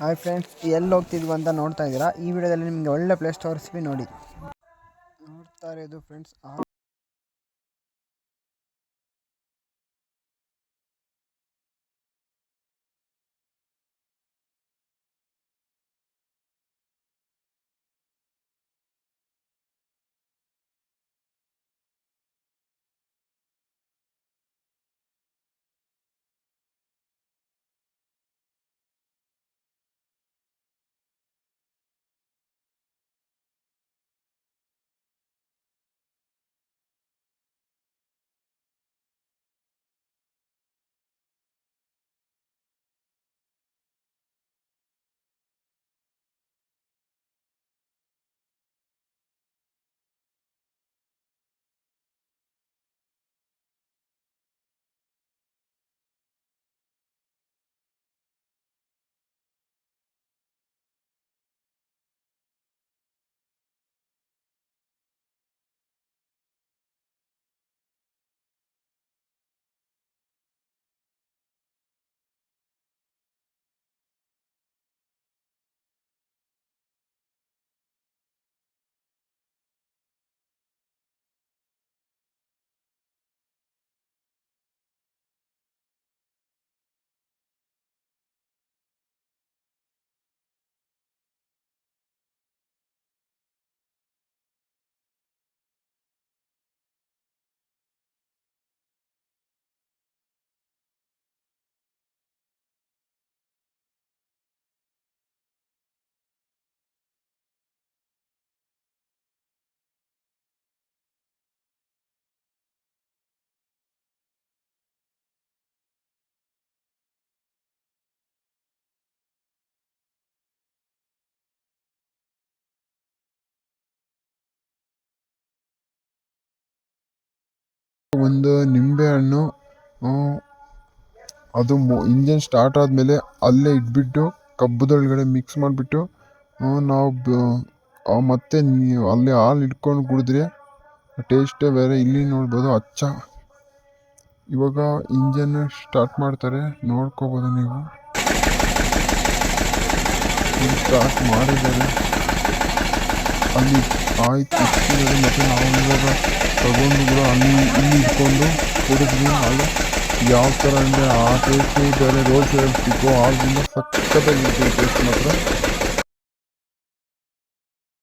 Hi friends ಎಲ್ಲಿ ಹೋಗ್ತಿದ್ವಿ ಅಂತ ನೋಡ್ತಾ ಇದ್ದೀರಾ? ಈ ವಿಡಿಯೋದಲ್ಲಿ ನಿಮಗೆ ಒಳ್ಳೆ ಪ್ಲೇಸ್ ತೋರಿಸ್ತೀವಿ ನೋಡಿ. ನೋಡ್ತಾ ಇರೋದು ಫ್ರೆಂಡ್ಸ್ ಒಂದು ನಿಂಬೆ ಹಣ್ಣು ಅದು ಇಂಜನ್ ಸ್ಟಾರ್ಟ್ ಆದಮೇಲೆ ಅಲ್ಲೇ ಇಟ್ಬಿಟ್ಟು ಕಬ್ಬದೊಳಗಡೆ ಮಿಕ್ಸ್ ಮಾಡಿಬಿಟ್ಟು ನಾವು ಮತ್ತೆ ಅಲ್ಲಿ ಹಾಲು ಇಟ್ಕೊಂಡು ಕುಡಿದ್ರೆ ಟೇಸ್ಟೇ ಬೇರೆ. ಇಲ್ಲಿ ನೋಡ್ಬೋದು ಅಚ್ಚ. ಇವಾಗ ಇಂಜನ್ ಸ್ಟಾರ್ಟ್ ಮಾಡ್ತಾರೆ. ನೋಡ್ಕೋಬೋದು ನೀವು. ಸ್ಟಾರ್ಟ್ ಮಾಡಿದ್ದಾರೆ. ಅಲ್ಲಿ ಆಯ್ತು ಇಟ್ಟಿದ್ದಾರೆ ಮತ್ತು ನಾವು ಇವಾಗ ತಗೊಂಡು ಕೂಡ ಅಲ್ಲಿ ಇಲ್ಲಿ ಇಟ್ಕೊಂಡು ಕುಡಿದ್ವಿ ಹಾಲು ಯಾವ ಥರ ಅಂದರೆ ಆ ಟೇಸ್ಟು ಬೇರೆ ರೋಡ್ ಸೈಡ್ ಸಿಕ್ಕೋ ಹಾಲಿಗಿಂತ ಸಖತ್ತಾಗಿರುತ್ತೆ ಟೇಸ್ಟ್ ಮಾತ್ರ